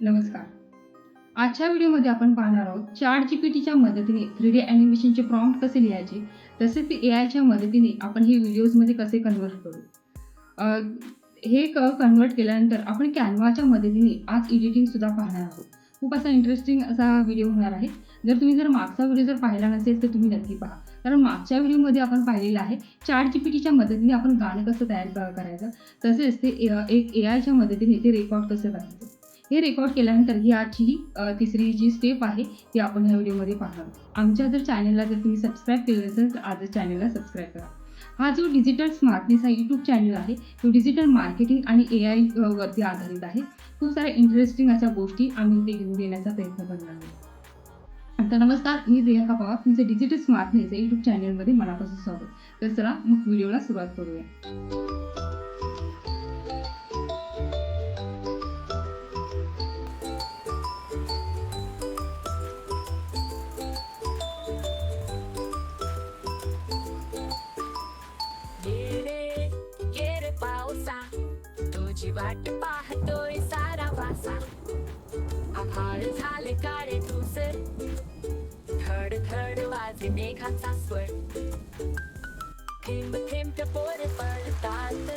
नमस्कार. आजच्या व्हिडिओमध्ये आपण पाहणार आहोत चार्ट जीपीटीच्या मदतीने थ्री डी ॲनिमेशनचे प्रॉम्प्ट कसे लिहायचे तसेच ते ए आयच्या मदतीने आपण हे व्हिडिओजमध्ये कसे कन्व्हर्ट करू. हे क कन्वर्ट केल्यानंतर आपण कॅनवाच्या मदतीने आज एडिटिंगसुद्धा पाहणार आहोत. खूप असा इंटरेस्टिंग असा व्हिडिओ होणार आहे. जर तुम्ही जर मागचा व्हिडिओ जर पाहिला नसेल तर तुम्ही नक्की पहा. कारण मागच्या व्हिडिओमध्ये आपण पाहिलेलं आहे चार्ट जीपीटीच्या मदतीने आपण गाणं कसं तयार करायचं तसेच ते ए- एक ए आयच्या मदतीने ते रेकॉर्ड कसं करायचं. हे रेकॉर्ड केल्यानंतर ही आजची तिसरी जी स्टेप आहे ती आपण ह्या व्हिडिओमध्ये पाहणार आमच्या जर चॅनलला जर तुम्ही सबस्क्राईब केलं नसेल तर आजच चॅनलला सबस्क्राईब करा. हा जो डिजिटल स्मार्टनेस हा यूट्यूब चॅनल आहे तो डिजिटल मार्केटिंग आणि ए आय वरती आधारित आहे. खूप साऱ्या इंटरेस्टिंग अशा गोष्टी आम्ही इथे घेऊन देण्याचा प्रयत्न करणार आहोत. तर नमस्कार मी रेखा पवार तुमचे डिजिटल स्मार्टनेस या यूट्यूब चॅनलमध्ये मनापासून स्वागत. तर चला मग व्हिडिओला सुरुवात करूया. वाट पाहतोय सारा वासा. आभाळ झाले काळे धुसर. धड धड वाजे मेघाचा स्वर. थेंब थेंब पोर पडतात.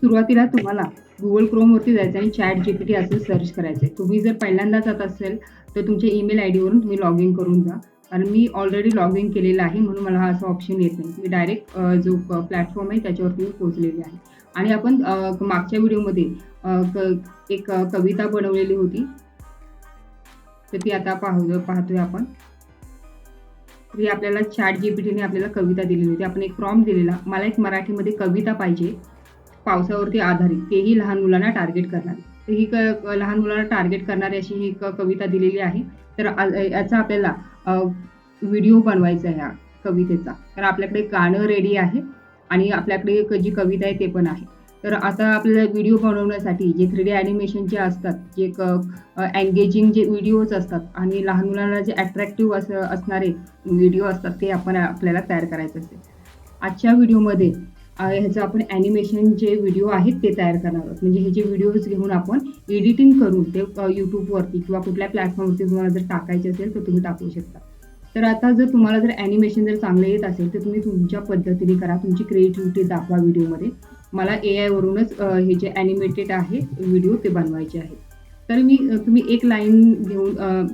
सुरुवातीला तुम्हाला गुगल क्रोमवरती जायचं आणि चॅट जीपीटी असं सर्च करायचं आहे तुम्ही जर पहिल्यांदा जात असेल तर तुमच्या ईमेल आय डीवरून तुम्ही लॉग इन करून जा. कारण मी ऑलरेडी लॉग इन केलेलं आहे म्हणून मला हा असा ऑप्शन येत नाही. मी डायरेक्ट जो प्लॅटफॉर्म आहे त्याच्यावरती मी पोहोचलेली आहे. आणि आपण मागच्या व्हिडिओमध्ये क- एक कविता बनवलेली होती. तर ती आता पाहू पाहतोय आपण. तरी आपल्याला चॅट जीपीटीने आपल्याला कविता दिलेली होती. आपण एक प्रॉम्प्ट दिलेला मला एक मराठीमध्ये कविता पाहिजे पावसावरती आधारित. तेही लहान मुलांना टार्गेट करणार. तर ही क लहान मुलांना टार्गेट करणारी अशी ही कविता दिलेली आहे. तर याचा आपल्याला व्हिडिओ बनवायचा आहे ह्या कवितेचा. तर आपल्याकडे गाणं रेडी आहे. आणि आपल्याकडे एक जी कविता आहे ते पण आहे. तर आता आपल्याला व्हिडिओ बनवण्यासाठी जे थ्री डी ॲनिमेशनचे असतात जे एंगेजिंग जे व्हिडिओज असतात आणि लहान मुलांना जे अट्रॅक्टिव्ह असं असणारे व्हिडिओ असतात ते आपण आपल्याला तयार करायचे असते. आजच्या व्हिडिओमध्ये ह्याचं आपण ॲनिमेशन जे व्हिडिओ आहेत ते तयार करणार आहोत. म्हणजे हे जे व्हिडिओज घेऊन आपण एडिटिंग करून ते यूट्यूबवरती किंवा कुठल्या प्लॅटफॉर्मवरती तुम्हाला जर टाकायचे असेल तर तुम्ही टाकू शकता. तर आता जर तुम्हाला जर ॲनिमेशन जर चांगलं येत असेल तर तुम्ही तुमच्या पद्धतीने करा. तुमची क्रिएटिव्हिटी दाखवा व्हिडिओमध्ये. मला ए आयवरूनच हे जे ॲनिमेटेड आहे व्हिडिओ ते बनवायचे आहेत. तर मी तुम्ही एक लाईन घेऊन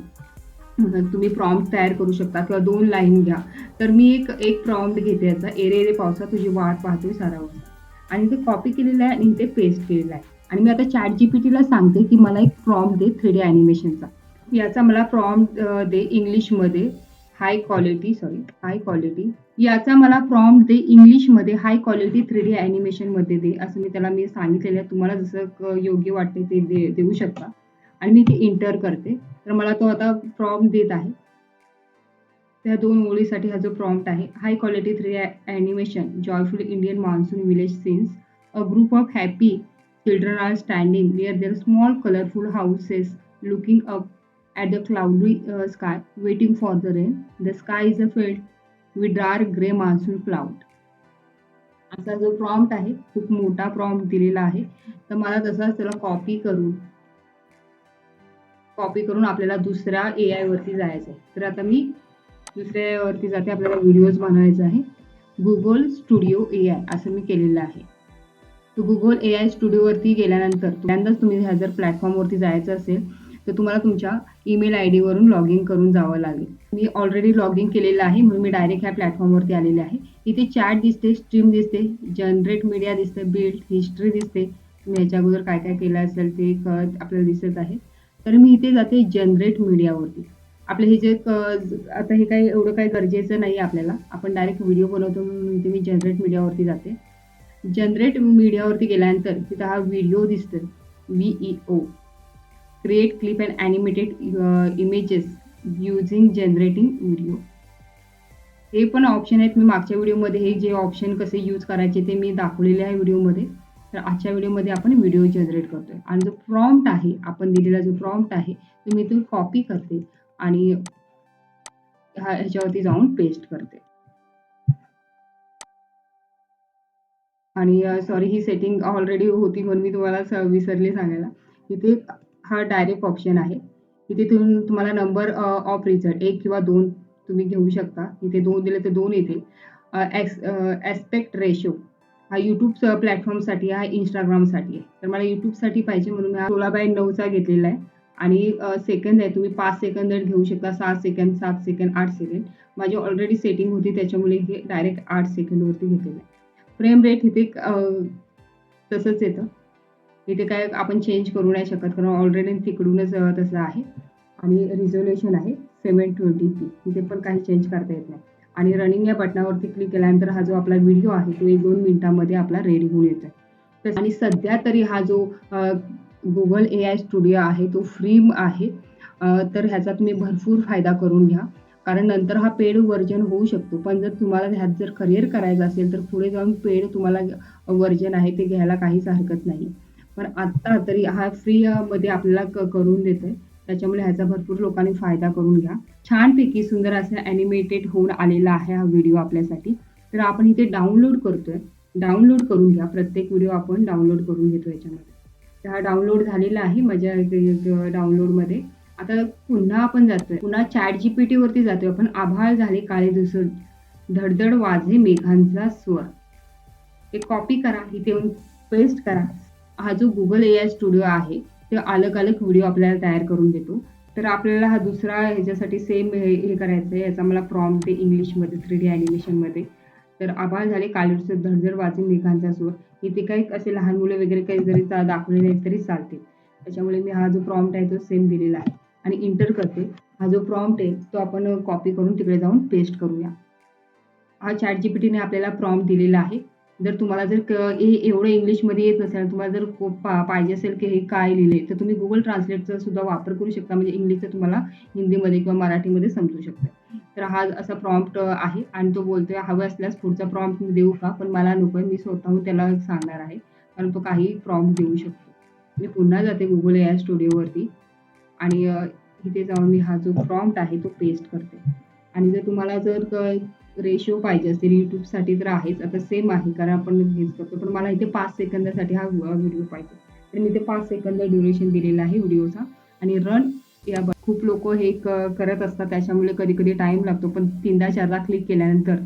तुम्ही प्रॉम्प्ट तयार करू शकता किंवा दोन लाईन घ्या. तर मी एक एक प्रॉम्प्ट घेते याचा. एरे एरे पावसा तुझी वाट पाहतोय सारावर आणि ते कॉपी केलेलं आहे आणि ते पेस्ट केलेलं आहे. आणि मी आता चॅट जी पी टीला सांगते की मला एक प्रॉम्प्ट दे थ्री डी ॲनिमेशनचा याचा मला प्रॉम्प्ट दे इंग्लिशमध्ये high quality sorry high quality याचा मला प्रॉम्प्ट दे इंग्लिशमध्ये हाय क्वालिटी थ्री डी ॲनिमेशनमध्ये दे. असं मी त्याला मी सांगितलेलं आहे. तुम्हाला जसं क- योग्य वाटते ते दे देऊ शकता. आणि मी ते इंटर करते. तर मला तो आता प्रॉम्प्ट देत आहे. त्या दोन ओळीसाठी हा जो प्रॉम्प्ट आहे high quality three animation joyful Indian monsoon village scenes a group of happy children are standing near there small colourful houses looking up at the cloudy sky waiting for the rain the sky is a filled with dark grey monsoon cloud. असा जो prompt आहे खूप मोठा prompt दिलेला आहे. तर मला तसाच त्याला कॉपी करून कॉपी करून आपल्याला दुसऱ्या ए आय वरती जायचं आहे तर आता मी दुसऱ्या वरती जाते आपल्याला व्हिडिओज बनवायचा आहे. गुगल स्टुडिओ ए आय असं मी केलेलं आहे. तर गुगल ए आय स्टुडिओवरती गेल्यानंतर पहिल्यांदाच तुम्ही ह्या जर प्लॅटफॉर्मवरती जायचं असेल तर तुम्हाला तुमच्या ईमेल आय डीवरून लॉग इन करून जावं लागेल. मी ऑलरेडी लॉग इन केलेलं आहे म्हणून मी डायरेक्ट ह्या प्लॅटफॉर्मवरती आलेले आहे. इथे चॅट दिसते स्ट्रीम दिसते जनरेट मीडिया दिसते बिल्ड हिस्ट्री दिसते. तुम्ही ह्याच्या अगोदर काय काय केलं असेल ते क- आपल्याला दिसत आहे. तर मी इथे जाते जनरेट मीडियावरती आपलं हे जे क- आता हे काही एवढं काही गरजेचं नाही आपल्याला. आपण डायरेक्ट व्हिडिओ बनवतो म्हणून इथे मी जनरेट मीडियावरती जाते. जनरेट मीडियावरती गेल्यानंतर तिथं हा व्हिडिओ दिसतो V E O create clip and animated images using generating video हे पण ऑप्शन आहेत. मी मागच्या व्हिडिओमध्ये हे जे ऑप्शन कसे यूज करायचे ते मी दाखवलेले आहे व्हिडिओमध्ये तर आजच्या व्हिडिओमध्ये आपण व्हिडिओ जनरेट करतोय. आणि जो प्रॉम्प्ट आहे आपण दिलेला जो प्रॉम्प्ट आहे तो मी तो कॉपी करते आणि ह्याच्यावरती जाऊन पेस्ट करते. आणि uh, सॉरी ही सेटिंग ऑलरेडी होती म्हणून मी तुम्हाला स- विसरले सांगायला. इथे हा डायरेक्ट ऑप्शन आहे. इथे तुम्ही तुम्हाला नंबर ऑफ रिझल्ट एक किंवा दोन तुम्ही घेऊ शकता. इथे दोन दिले तर दोन येतील. ॲक्स ॲस्पेक्ट रेशो हा यूट्यूब प्लॅटफॉर्मसाठी हा इंस्टाग्रामसाठी आहे. तर मला यूट्यूबसाठी पाहिजे म्हणून मी हा सोळा बाय नऊचा घेतलेला आहे. आणि सेकंद आहे. तुम्ही पाच सेकंद घेऊ शकता. सहा सेकंद सात सेकंद आठ सेकंद माझी ऑलरेडी सेटिंग होती. त्याच्यामुळे हे डायरेक्ट आठ सेकंडवरती घेतलेलं आहे. फ्रेम रेट इथे तसंच येतं. इथे काय आपण चेंज करू नाही शकत कारण ऑलरेडी तिकडूनच तसं आहे. आणि रिझोल्युशन आहे सेवन ट्वेंटी पी इथे पण काही चेंज करता येत नाही. आणि रनिंग या बटनावरती क्लिक केल्यानंतर हा जो आपला व्हिडिओ आहे तो एक दोन मिनिटांमध्ये आपला रेडी होऊन येतो आणि सध्या तरी हा जो गुगल ए आय स्टुडिओ आहे तो फ्री आहे. तर ह्याचा तुम्ही भरपूर फायदा करून घ्या. कारण नंतर हा पेड वर्जन होऊ शकतो. पण जर तुम्हाला ह्यात जर करिअर करायचं असेल तर पुढे जाऊन पेड तुम्हाला वर्जन आहे ते घ्यायला काहीच हरकत नाही. पण आत्ता तरी हा फ्री मध्ये आपल्याला क- करून देतोय. त्याच्यामुळे ह्याचा भरपूर लोकांनी फायदा करून घ्या. छानपैकी सुंदर असं ॲनिमेटेड होऊन आलेला आहे हा व्हिडिओ आपल्यासाठी. तर आपण इथे डाउनलोड करतोय. डाउनलोड करून घ्या. प्रत्येक व्हिडिओ आपण डाउनलोड करून घेतो याच्यामध्ये. तर हा डाउनलोड झालेला आहे माझ्या डाउनलोडमध्ये आता पुन्हा आपण जातोय. पुन्हा चॅट जी पी वरती जातोय. आपण आभाळ झाले काळे दिवस धडधड वाजे मेघांचा स्वर. ते कॉपी करा. इथे येऊन पेस्ट करा. हा जो गुगल ए आय स्टुडिओ आहे ते अलग अलग व्हिडिओ आपल्याला तयार करून देतो. तर आपल्याला हा दुसरा ह्याच्यासाठी सेम हे हे करायचं आहे. याचा मला प्रॉम्प्ट आहे इंग्लिशमध्ये थ्री डी ॲनिमेशनमध्ये तर आभाळ झाले. कालीडचं धडधड वाचून मेघांचा स्वर इथे काही असे लहान मुलं वगैरे काही जरी दाखवले नाही तरी चालते त्याच्यामुळे मी हा जो प्रॉम्प्ट आहे तो सेम दिलेला आहे. आणि इंटर करते. हा जो प्रॉम्प्ट आहे तो आपण कॉपी करून तिकडे जाऊन पेस्ट करूया. हा चॅट जीपीटीने आपल्याला प्रॉम्प्ट दिलेला आहे. जर तुम्हाला जर क- हे एवढं इंग्लिशमध्ये येत नसेल तुम्हाला जर पा- पाहिजे असेल की हे काय लिहिले तर तुम्ही गुगल ट्रान्सलेटचा सुद्धा वापर करू शकता. म्हणजे इंग्लिशचं तुम्हाला हिंदीमध्ये किंवा मराठीमध्ये समजू शकतं. तर हा असा प्रॉम्प्ट आहे आणि तो बोलतोय हवं असल्यास पुढचा प्रॉम्प्ट मी देऊ का? पण मला नको मी स्वतःहून त्याला सांगणार आहे. कारण तो काही प्रॉम्प्ट देऊ शकतो. मी पुन्हा जाते गुगल ए आय स्टुडिओवरती आणि इथे जाऊन मी हा जो प्रॉम्प्ट आहे तो पेस्ट करते. आणि जर तुम्हाला जर रेशो पाहिजे असेल यूट्यूबसाठी तर आहेच. आता सेम आहे. कारण आपण हेच करतो. पण मला इथे पाच सेकंदासाठी हा व्हिडिओ पाहिजे. तर मी इथे पाच सेकंद ड्युरेशन दिलेला आहे व्हिडिओचा आणि रन या खूप लोक हे क- करत असतात. त्याच्यामुळे कधी कधी टाइम लागतो. पण तीनदा चारदा क्लिक केल्यानंतर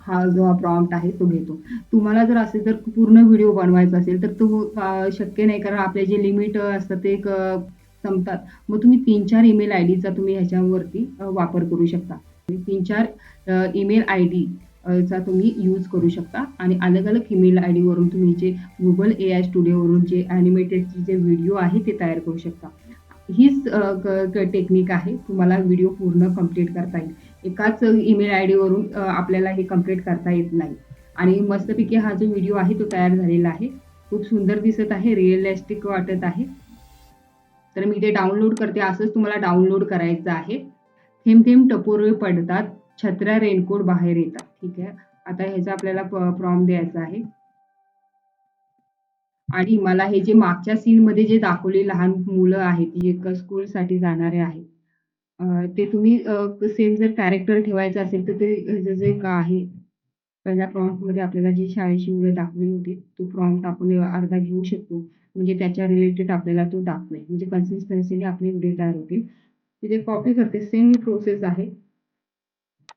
हा जो हा प्रॉम्प्ट आहे तो घेतो. तुम्हाला जर असेल तर पूर्ण व्हिडिओ बनवायचा असेल तर तो शक्य नाही. कारण आपले जे लिमिट असतं ते क- संपतात. मग तुम्ही तीन चार ईमेल आय डीचा तुम्ही ह्याच्यावरती वापर करू शकता. तीन चार ईमेल आय डी चा तुम्ही यूज करू शकता. आणि अलग अलग ईमेल आय डीवरून तुम्ही जे गुगल ए आय स्टुडिओवरून जे ॲनिमेटेडचे जे व्हिडिओ आहे ते तयार करू शकता. हीच टेक्निक आहे. तुम्हाला व्हिडिओ पूर्ण कंप्लीट करता येईल. एकाच ईमेल आय डीवरून आपल्याला हे कंप्लीट करता येत नाही. आणि मस्तपैकी हा जो व्हिडिओ आहे तो तयार झालेला आहे. खूप सुंदर दिसत आहे. रिअलिस्टिक वाटत आहे. तर मी ते डाउनलोड करते. असंच तुम्हाला डाउनलोड करायचं आहे. थेंब थेंब टपोरे पडतात छत्र्या रेनकोट बाहेर येतात. ठीक आहे? आता ह्याचा आपल्याला प्रॉम द्यायचा आहे. आणि मला हे जे मागच्या सीन मध्ये जे दाखवले लहान मुलं आहेत जे स्कूल साठी जाणारे आहेत ते तुम्ही सेम जर कॅरेक्टर ठेवायचं असेल तर ते जे का आहे पहिल्या प्रॉम्प्टमध्ये आपल्याला जी शाळेची मुलं दाखवली होती तो प्रॉम्प्ट आपण अर्धा घेऊ शकतो. म्हणजे त्याच्या रिलेटेड आपल्याला तो दाखवेल. म्हणजे कन्सिस्टन्सीने आपले व्हिडिओ तयार होतील. तिथे कॉपी करते सेम ही प्रोसेस आहे.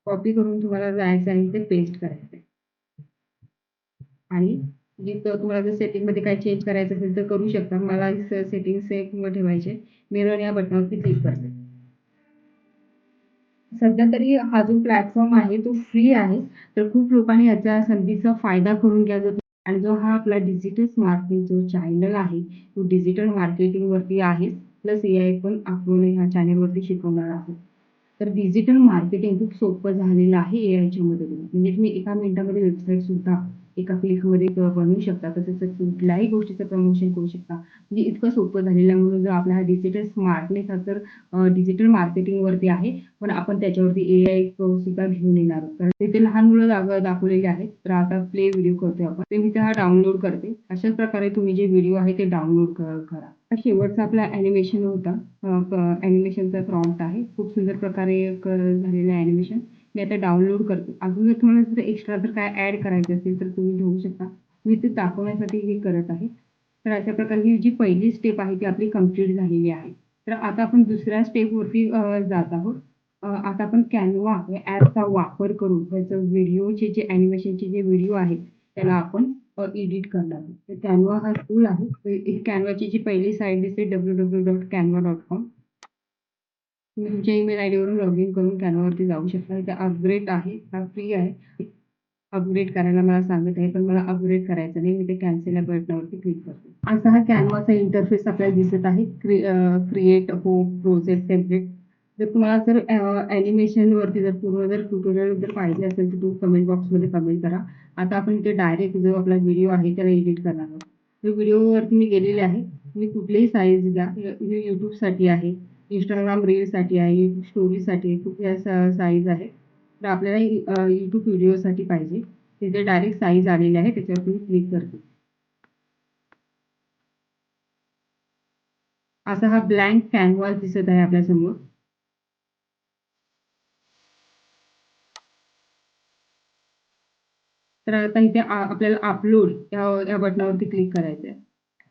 कॉपी करून तुम्हाला जायचं आहे ते पेस्ट करायचं आहे आणि जिथं तुम्हाला जर सेटिंगमध्ये काय चेंज करायचं असेल तर करू शकता. मला सेटिंग सेम ठेवायचे मिरर या बटनावरती क्लिक करते सध्या तरी हा जो प्लॅटफॉर्म आहे तो फ्री आहे. तर खूप लोकांनी याच्या संधीचा फायदा करून घ्या. जो आणि जो हा आपला डिजिटल मार्केटिंग जो चॅनल आहे तो डिजिटल मार्केटिंग वरती आहे. प्लस ए आय पण आपण ह्या चॅनलवरती शिकवणार आहोत. तर डिजिटल मार्केटिंग खूप सोपं झालेलं आहे ए आयच्या मदतीने. म्हणजे तुम्ही एका मिनिटामध्ये वेबसाईट सुद्धा एका क्लिकमध्ये बनवू शकता. तसेच कुठल्याही गोष्टीचं प्रमोशन करू शकता. म्हणजे इतकं सोपं झालेलं आहे म्हणून जर आपला हा डिजिटल स्मार्टनेस हा तर डिजिटल मार्केटिंग वरती आहे. पण आपण त्याच्यावरती ए आय सुद्धा घेऊन येणार आहोत. कारण तिथे लहान मुलं दाख- दाखवलेली आहेत. तर आता प्ले व्हिडिओ करतोय आपण. ते मी त्या डाउनलोड करते. अशाच प्रकारे तुम्ही जे व्हिडिओ आहे ते डाउनलोड करा. हा शेवटचा आपला ॲनिमेशन होता. ॲनिमेशनचा प्रॉम्प्ट आहे. खूप सुंदर प्रकारे क- झालेलं आहे ॲनिमेशन मी आता डाउनलोड करते. अजून जर तुम्हाला जर एक्स्ट्रा जर काय ॲड करायचं असेल तर तुम्ही घेऊ शकता. मी ते दाखवण्यासाठी हे करत आहे. तर अशा प्रकारे ही जी पहिली स्टेप आहे ती आपली कंप्लीट झालेली आहे. तर आता आपण दुसऱ्या स्टेपवरती जात आहोत. आता आपण कॅनवा ॲपचा वापर करून त्याचं व्हिडिओचे जे ॲनिमेशनचे जे व्हिडिओ आहेत त्याला आपण एडिट करणार तर कॅनवा हा टूल आहे. ही कॅनवाची जी पहिली साईट दिसते W W dot Canva dot com तुम्ही तुमच्या ईमेल आय डीवरून लॉग इन करून कॅनवावरती जाऊ शकता. इथे अपग्रेड आहे. हा फ्री आहे. अपग्रेड करायला मला सांगत आहे पण मला अपग्रेड करायचं नाही. मी ते कॅन्सल या बटनावरती क्लिक करते. असा हा कॅनवाचा इंटरफेस आपल्याला दिसत आहे. क्रि क्रिएट होम प्रोजेक्ट टेम्पलेट जर तुम्हाला जर ॲनिमेशनवरती जर पूर्ण जर ट्युटोरियल जर पाहिजे असेल तर तुम्ही कमेंट बॉक्समध्ये कमेंट करा. आता आपण इथे डायरेक्ट जो आपला व्हिडिओ आहे त्याला एडिट करणार आहोत. जो व्हिडिओवरती मी गेलेले आहे तुम्ही कुठलेही साईज घ्या. हे यूट्यूबसाठी आहे इंस्टाग्राम रीलसाठी आहे स्टोरीसाठी आहे कुठल्या साईज आहे तर आपल्याला यूट्यूब व्हिडिओसाठी पाहिजे. तिथे डायरेक्ट साईज आलेली आहे त्याच्यावर तुम्ही क्लिक करते असा हा ब्लँक कॅनव्हास दिसत आहे आपल्यासमोर तर आता इथे आपल्याला अपलोड या या बटनावरती क्लिक करायचं आहे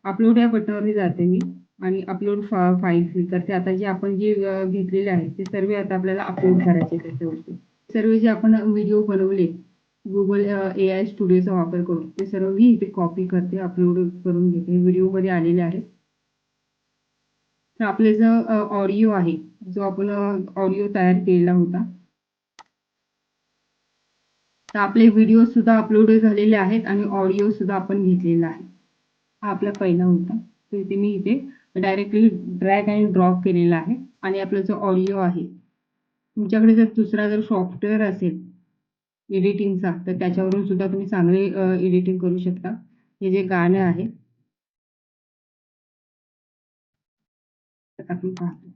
अपलोड या बटनावरती जाते मी आणि अपलोड फा फाईल क्लिक करते आता जे आपण जे घेतलेले आहे ते सर्व आता आपल्याला अपलोड करायचे त्याच्यावरती. सर्व जे आपण व्हिडिओ बनवले गुगल ए आय स्टुडिओचा वापर करून ते सर्व मी इथे कॉपी करते अपलोड करून घेते. व्हिडिओमध्ये आलेले आहे तर आपले जो ऑडिओ आहे जो आपण ऑडिओ तयार केलेला होता तर आपले व्हिडिओ सुद्धा अपलोड झालेले आहेत आणि ऑडिओ सुद्धा आपण घेतलेला आहे. हा आपला पहिला होता. तर इथे मी इथे डायरेक्टली ड्रॅग अँड ड्रॉप केलेला आहे आणि आपला जो ऑडिओ आहे तुमच्याकडे जर दुसरा जर सॉफ्टवेअर असेल एडिटिंगचा तर त्याच्यावरून सुद्धा तुम्ही चांगले एडिटिंग करू शकता. हे जे गाणं आहे तर आपण पाहतो.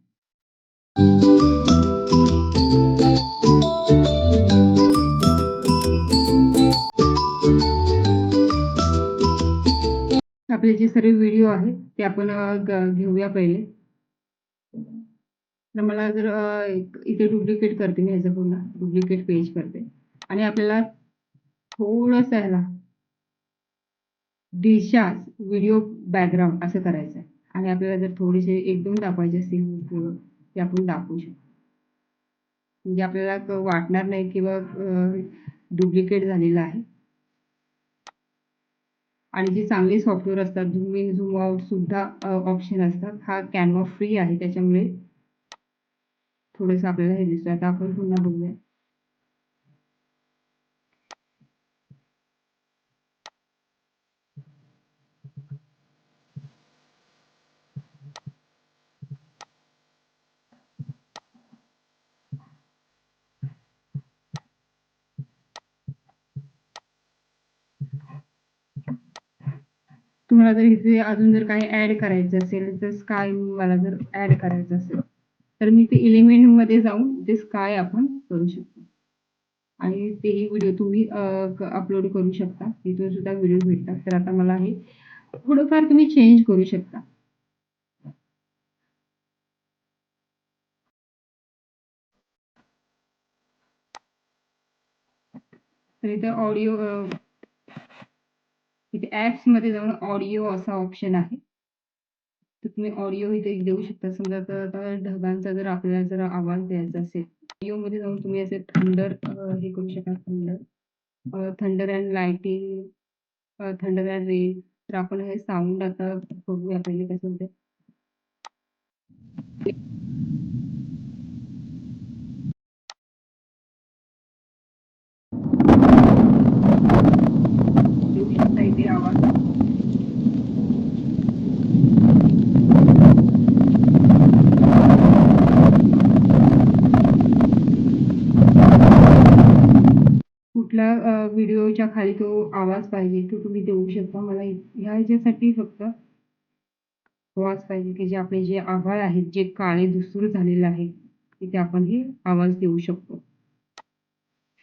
आपले जे सर्व व्हिडिओ आहेत ते आपण घेऊया पहिले. तर मला जर इथे डुप्लिकेट करते मी ह्याचं पूर्ण. डुप्लिकेट पेज करते. आणि आपल्याला थोडंसं ह्याला दिशा व्हिडिओ बॅकग्राऊंड असं करायचं आहे आणि आपल्याला जर थोडेसे एक दोन दाखवायचे असतील पूर्ण ते आपण दाखवू शकतो. म्हणजे आपल्याला वाटणार नाही किंवा डुप्लिकेट झालेलं आहे. आणि जे चांगले सॉफ्टवेअर असतात झूम इन झूम आउट सुद्धा ऑप्शन असतात. हा कॅनवा फ्री आहे त्याच्यामुळे थोडंसं आपल्याला हे दिसतं आता आपण पुन्हा बघूया. तुम्हाला जर इथे अजून जर काही ऍड करायचं असेल तर स्काय मला जर ऍड करायचं असेल तर मी ते एलिमेंटमध्ये जाऊन ते स्काय आपण करू शकतो. आणि तेही व्हिडिओ तुम्ही अपलोड करू शकता. तिथून सुद्धा व्हिडिओ भेटतात. तर आता मला हे थोडंफार तुम्ही चेंज करू शकता. तर इथे ऑडिओ इथे ॲप्समध्ये जाऊन ऑडिओ असा ऑप्शन आहे. तर तुम्ही ऑडिओ इथे देऊ शकता. समजा तर आता ढगांचा जर आपल्याला जर आवाज द्यायचा असेल ऑडिओमध्ये जाऊन तुम्ही असे थंडर हे करू शकता thunder thunder and lightning thunder and rain तर आपण हे साऊंड आता बघूया पहिले कसं होते येऊ शकता इथे आवाज कुठल्या व्हिडिओच्या खाली तो आवाज पाहिजे तो तुम्ही देऊ शकता. मला ह्या ह्याच्यासाठी फक्त आवाज पाहिजे की जे आपले जे आभाळ आहेत जे काळे धुसूर झालेलं आहे तिथे आपण हे आवाज देऊ शकतो.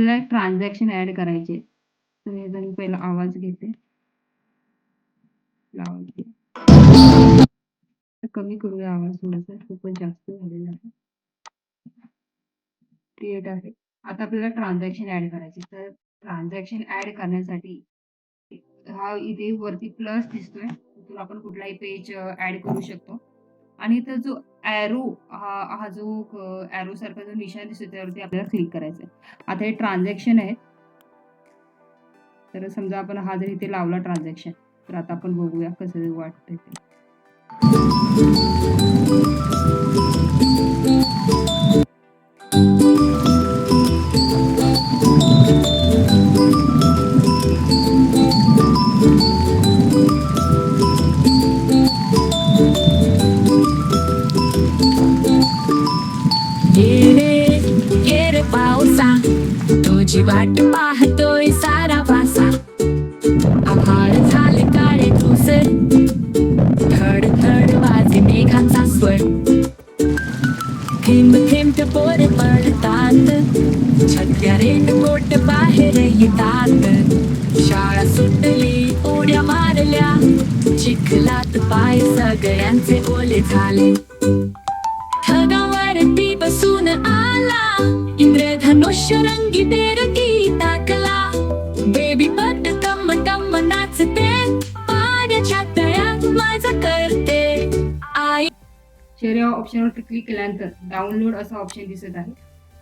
आपल्याला एक ट्रान्झॅक्शन ऍड करायचे तर मी पहिला आवाज घेते. कमी करूया आवाज थोडासा. खूपच जास्त झालेला आहे. क्रिएट आहे. आता आपल्याला ट्रान्झॅक्शन ऍड करायचे. तर ट्रान्झॅक्शन ऍड करण्यासाठी हा इथे वरती प्लस दिसतोय. तिथून आपण कुठलाही पेज ऍड करू शकतो. आणि इथं जो ॲरो हा हा जो ॲरो सारखा जो निशाण दिसतो त्यावरती आपल्याला क्लिक करायचं आहे आता हे ट्रान्झॅक्शन आहे. तर समजा आपण हा जर इथे लावला ट्रान्झॅक्शन तर आता आपण बघूया कसं वाटतंय ते. उड्या मारल्या. चिखलात पाय सगळ्यांचे ओले झाले. ढगावरती बसून आला. इंद्रधनुष्य रंगी बेरकी टाकला. बेबी पट टम टम नाचते. पाण्याच्या तळ्यात माझा करते. आई शेअर ऑप्शनवर क्लिक केल्यानंतर डाउनलोड असा ऑप्शन दिसत आहे.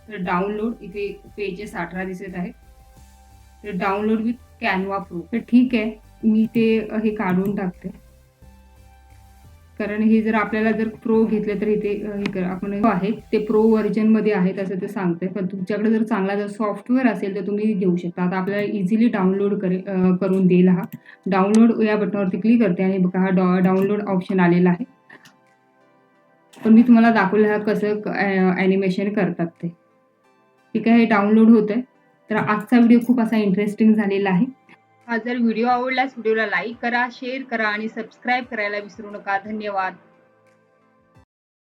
तर डाउनलोड इथे पेजेस अठरा दिसत आहे. तर डाउनलोड विथ कॅनवा प्रो तर ठीक आहे. मी ते हे काढून टाकते. कारण हे जर आपल्याला जर प्रो घेतलं तर इथे हे कर. आपण आहे ते प्रो व्हर्जनमध्ये आहेत असं ते सांगते. पण तुमच्याकडे जर चांगला जर सॉफ्टवेअर असेल तर तुम्ही घेऊ शकता. आता आपल्याला इझिली डाउनलोड करे करून देईल हा. डाउनलोड या बटनावरती क्लिक करते आणि बघा हा डाउनलोड ऑप्शन आलेला आहे. पण मी तुम्हाला दाखवलं हा कसं ॲनिमेशन करतात ते. ठीक आहे? हे डाउनलोड होत आहे तर आजचा व्हिडिओ खूप असा इंटरेस्टिंग झालेला आहे. हा जर व्हिडिओ आवडल्यास व्हिडिओला लाईक करा शेअर करा आणि सबस्क्राईब करायला विसरू नका. धन्यवाद.